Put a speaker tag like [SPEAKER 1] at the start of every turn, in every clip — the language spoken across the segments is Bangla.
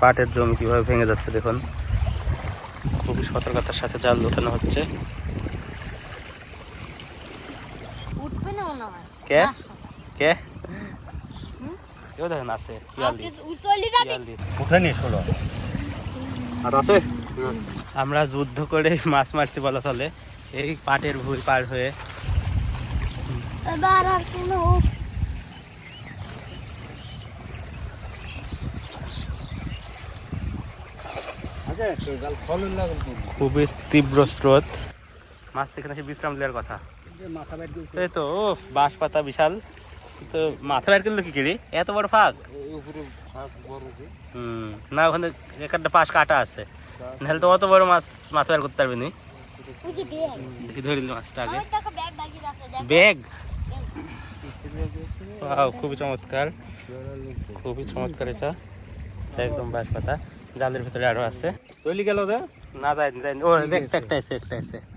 [SPEAKER 1] পাটের জমি কীভাবে ভেঙে যাচ্ছে দেখুন। খুবই সতর্কতার সাথে জাল ওঠানো হচ্ছে। কে? কে?
[SPEAKER 2] হুম?
[SPEAKER 1] কেউ দেখেন আছে উঠেনি আর আমরা যুদ্ধ করে মাছ মারছি বলা চলে। এই পাটের ভুল পার হয়ে।
[SPEAKER 2] এবার আর কোনো
[SPEAKER 1] খুবই তীব্র স্রোত। মাছ থেকে এসে বিশ্রাম দেওয়ার কথা। এই তো ও বাঁশ পাতা বিশাল। তো মাথা বের করল কি কিরি? এত বড় ফাঁক? হুম না ওখানে একটা পাশ কাটা আছে। নাহলে তো অত বড় মাছ মাথা বের করতে পারবি নি। দেখি ধরে দিল মাছটা আগে।
[SPEAKER 2] ব্যাগ?
[SPEAKER 1] খুবই চমৎকার। খুবই চমৎকার এটা। একদম বাঁশ পাতা। জালের ভিতরে আরও আছে।
[SPEAKER 3] তৈলি গেল দে?
[SPEAKER 1] না যাই যাই ও একটা একটা আছে একটা আছে।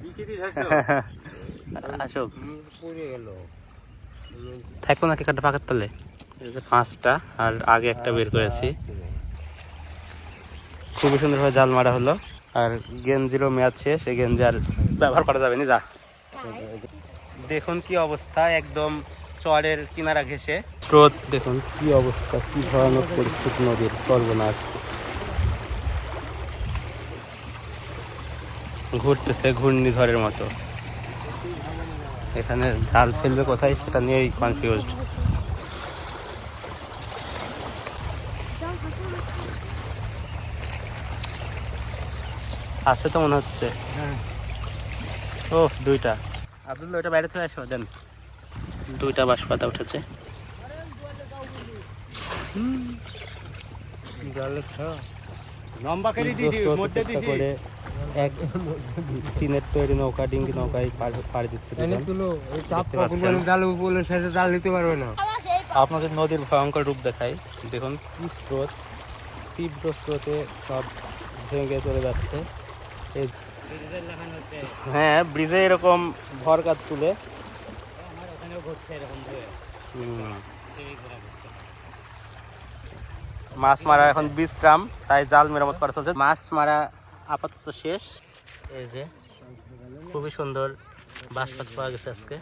[SPEAKER 1] আসুক।
[SPEAKER 3] পড়ে গেল।
[SPEAKER 1] থাকব নাকি কাটা পাকার তলে। এই যে পাঁচটা আর আগে একটা বের করেছি। খুবই সুন্দরভাবে জাল মারা হলো। আর গেঞ্জিরও মেয়াদ শেষ এই গেঞ্জি আর ব্যবহার করা যাবে না যা। দেখুন কি অবস্থা একদম চরের কিনারা ঘেসে স্রোত দেখুন কি অবস্থা কি ভয়ানক পরিস্থিতি নদীর সর্বনাশ ঘুরতেছে ঘূর্ণিঝড়ের মতো। এখানে জাল ফেলবে কোথায় সেটা নিয়েই কনফিউজড আছে তো মনে হচ্ছে। ও দুইটা। আব্দুল্লাহ ওইটা বাইরে চলে আসো দেন। দুইটা বাঁশ পাতা উঠেছে
[SPEAKER 3] করে
[SPEAKER 1] এক টিনের তৈরি নৌকা ডিঙ্গি নৌকায় পাড়ি দিচ্ছে।
[SPEAKER 3] জাল নিতে পারবে না।
[SPEAKER 1] আপনাদের নদীর ভয়ঙ্কর রূপ দেখাই। দেখুন কি স্রোত তীব্র স্রোতে সব ভেঙে চলে যাচ্ছে। এই হ্যাঁ ব্রিজে এরকম ভর কাজ তুলে মাছ মারা এখন বিশ্রাম তাই জাল মেরামত করা চলছে। মাছ মারা আপাতত শেষ। এই যে খুবই সুন্দর বাঁশপাত পাওয়া গেছে আজকে।